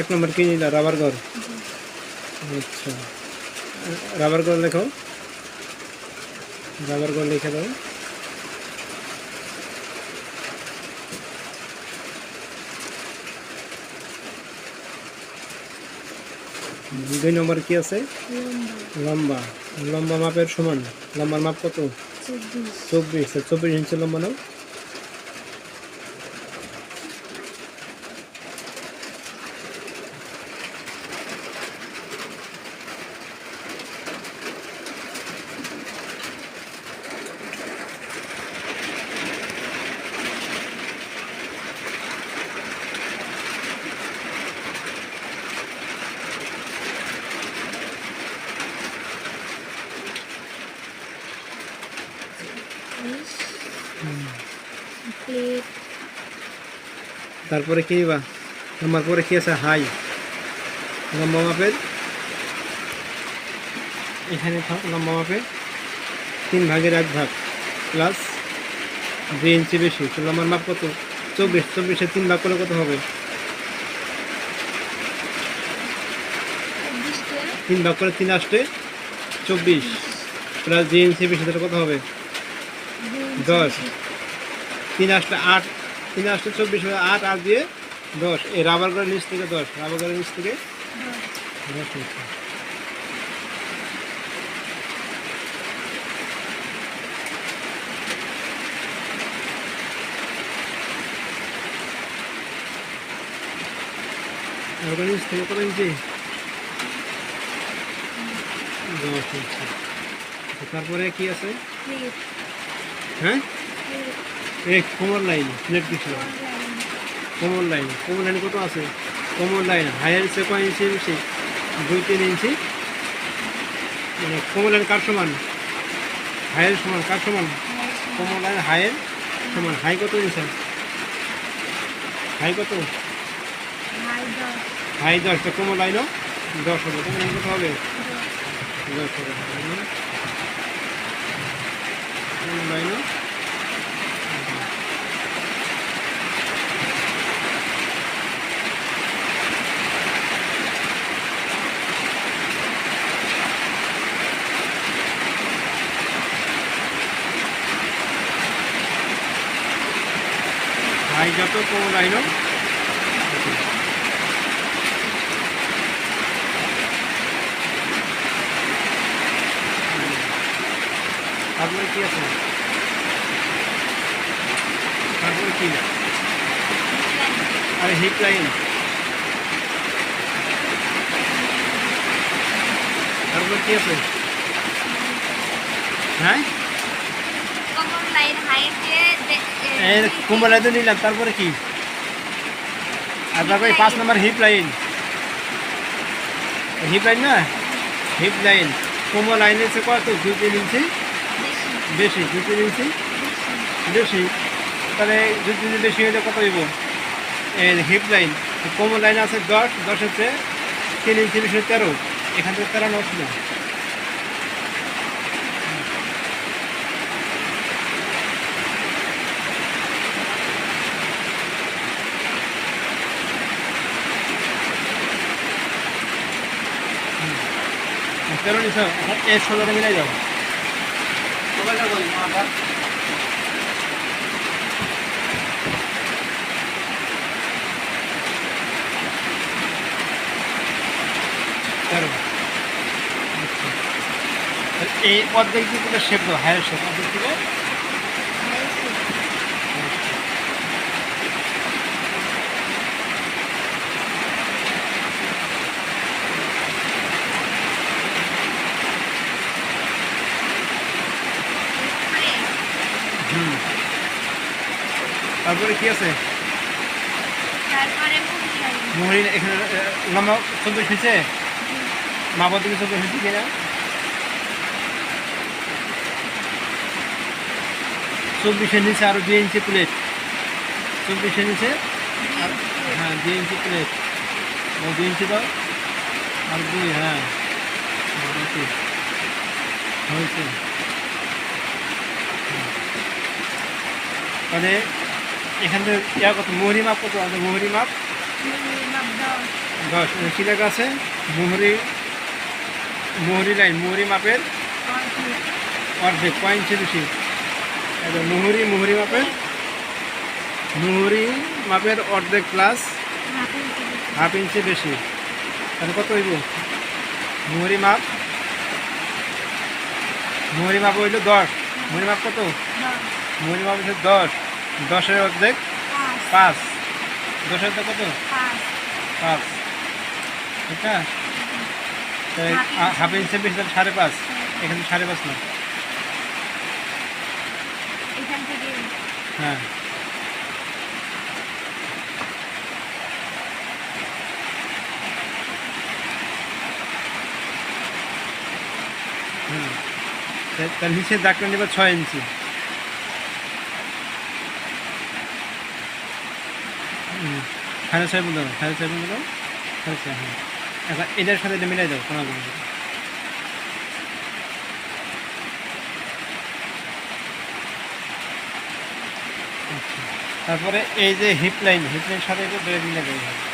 এক নম্বর কি নিলা? রাবার ঘর? আচ্ছা। রাবার ঘর লেখো। রাবার ঘর লিখে দাও। দুই নম্বর কি আছে? লম্বা। লম্বা মাপের সমান। লম্বার মাপ কত? চব্বিশ। চব্বিশ। ইঞ্চি লম্বা নাও বিশ প্লেট তারপরে কি বা? লম্বার পরে কি আছে? হাই। লম্বা মাপের এখানে লম্বা মাপের তিন ভাগের এক ভাগ প্লাস দুই ইঞ্চি বেশি। তো লম্বার মাপ কত? চব্বিশ। চব্বিশে তিন ভাগ করলে কত হবে? তিন ভাগ করে তিন আসতে চব্বিশ। প্লাস দুই ইঞ্চি বেশি তাহলে কত হবে? দশ। তিন আসলে আট। তিন আসলে চব্বিশ হয়ে আট আর দিয়ে দশ। এই রাবার করে নিচ থেকে দশ। রাবার করে নিচ থেকে দশ। রাবার করে নিচ থেকে কত ইঞ্চি? দশ ইঞ্চি তারপরে কি আছে? হ্যাঁ? এই কোমর লাইন কিছু অনলাইন কোমর লাইন কোমর লাইন কত আছে? কোমর লাইন হায়ার সে কয় ইঞ্চি বেশি দুই তিন ইঞ্চি। মানে কোমর লাইন কার সমান? হায়ের সমান কার সমান? কোমর লাইন হায়ের সমান। হাই কত ইঞ্চি? হাই কত? হাই দশ তো কোমর লাইনও দশ হবে। কোমর লাইন কত হবে? দশ হবে কোমর লাইনও যত কোমর লাইনও তারপরে কি আছে তারপরে কি আরে হিপ লাইন তারপরে কি আছে হ্যাঁ এর কুম্বলাই তো নিলাম তারপরে কি? আর তারপরে পাঁচ নম্বর হিপ লাইন হিপ লাইন না? হিপ লাইন কোমর লাইন আছে কত? দুই তিন ইঞ্চি? বেশি। দুই তিন ইঞ্চি? বেশি। তাহলে দুই তিন বেশি হলে কত এই হিপ লাইন কোমর লাইন আছে দশ দশ হচ্ছে তিন ইঞ্চি বেশি তেরো। এখান থেকে তেরো নষ্ট। না তেরো আচ্ছা। এই অর্ধেক দিকে শেপ দেবো হায়ার শেপ। অর্ধেক দিকে তারপরে কি আছে? মোহরি এখানে লম্বা হয়েছে মাপা দিকে চব্বিশ হয়েছে কিনা? চব্বিশের নিচে আরও দুই ইঞ্চি প্লেট চব্বিশের নিচে হ্যাঁ দুই ইঞ্চি প্লেট দুই ইঞ্চি দাও আর দুই হ্যাঁ। হয়েছে। মানে এখান থেকে ইয়া কত? মোহরি মাপ কত আছে? মোহরি মাপ? দশ। এখানে লেখা আছে? মোহরি মোহরি লাইন মোহরি মাপের অর্ধেক ইঞ্চি বেশি এবার মোহরি মোহরি মাপের মোহরি মাপের অর্ধেক প্লাস হাফ ইঞ্চি বেশি। তাহলে কত হইব? মোহরি মাপ মোহরি মাপ হইল দশ। মোহরি মাপ কত? মোহরি মাপ হচ্ছে দশ। দশের অর্ধেক? পাঁচ। দশের অর্ধেক কত? পাঁচ। ঠিক আছে? Half inch. বেশি তাহলে সাড়ে পাঁচ। এখানে সাড়ে পাঁচ না? হ্যাঁ। তার নিচে দাগটা নেবে ছয় ইঞ্চি। হুম সাহেব বলতে হবে সাড়ে ছয় বলতে দাও হ্যাঁ সাহেব হ্যাঁ। এখন এটার সাথে এটা মিলাই দাও, কোনো আচ্ছা। তারপরে এই যে হিপ লাইন হিপ লাইন সাথে এটা ধরে মিলে দেবে হবে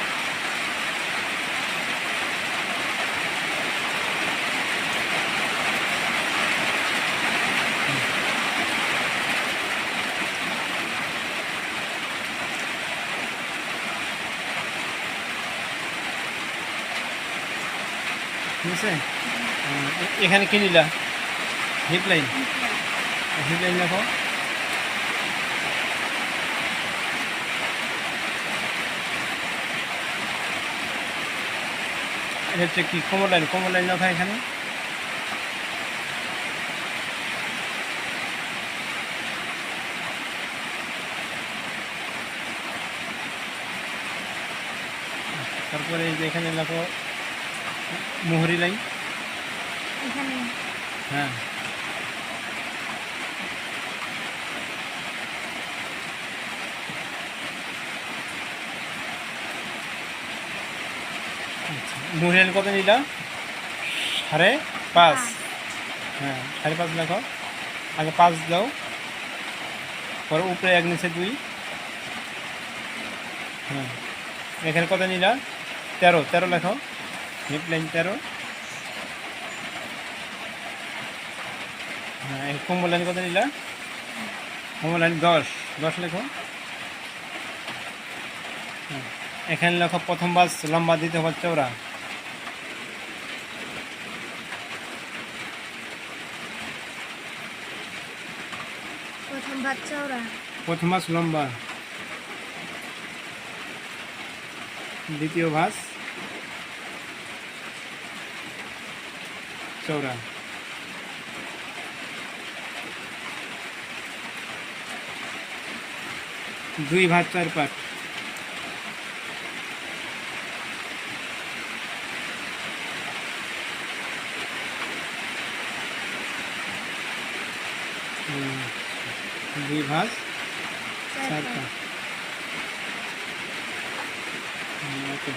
ঠিক আছে? এখানে কি নিলা? হিপ লাইন হিপ লাইন দেখো হচ্ছে কি কোমর লাইন কোমর লাইন লেখা এখানে। তারপরে এখানে লেখো মোহরি লাইন এখানে। হ্যাঁ। মোহরি লাইন কত নিলা? সাড়ে পাঁচ। হ্যাঁ সাড়ে পাঁচ লেখো আগে পাঁচ দাও। পরে উপরে এক নিচে দুই। হ্যাঁ। এখানে কত নিলা? তেরো। তেরো লেখো লাইন তেরো। হ্যাঁ লাইন কত নিলা? কোমর লাইন দশ। দশ লেখো। হ্যাঁ, এখানে লেখো প্রথম বাস লম্বা দিতে হবে চৌড়া প্রথম মাস লম্বা। দ্বিতীয় ভাস চৌড়া দুই ভাত চার পাট হুম, দুই ভাত চার চার পাঁচ। পাট হুম, ওকে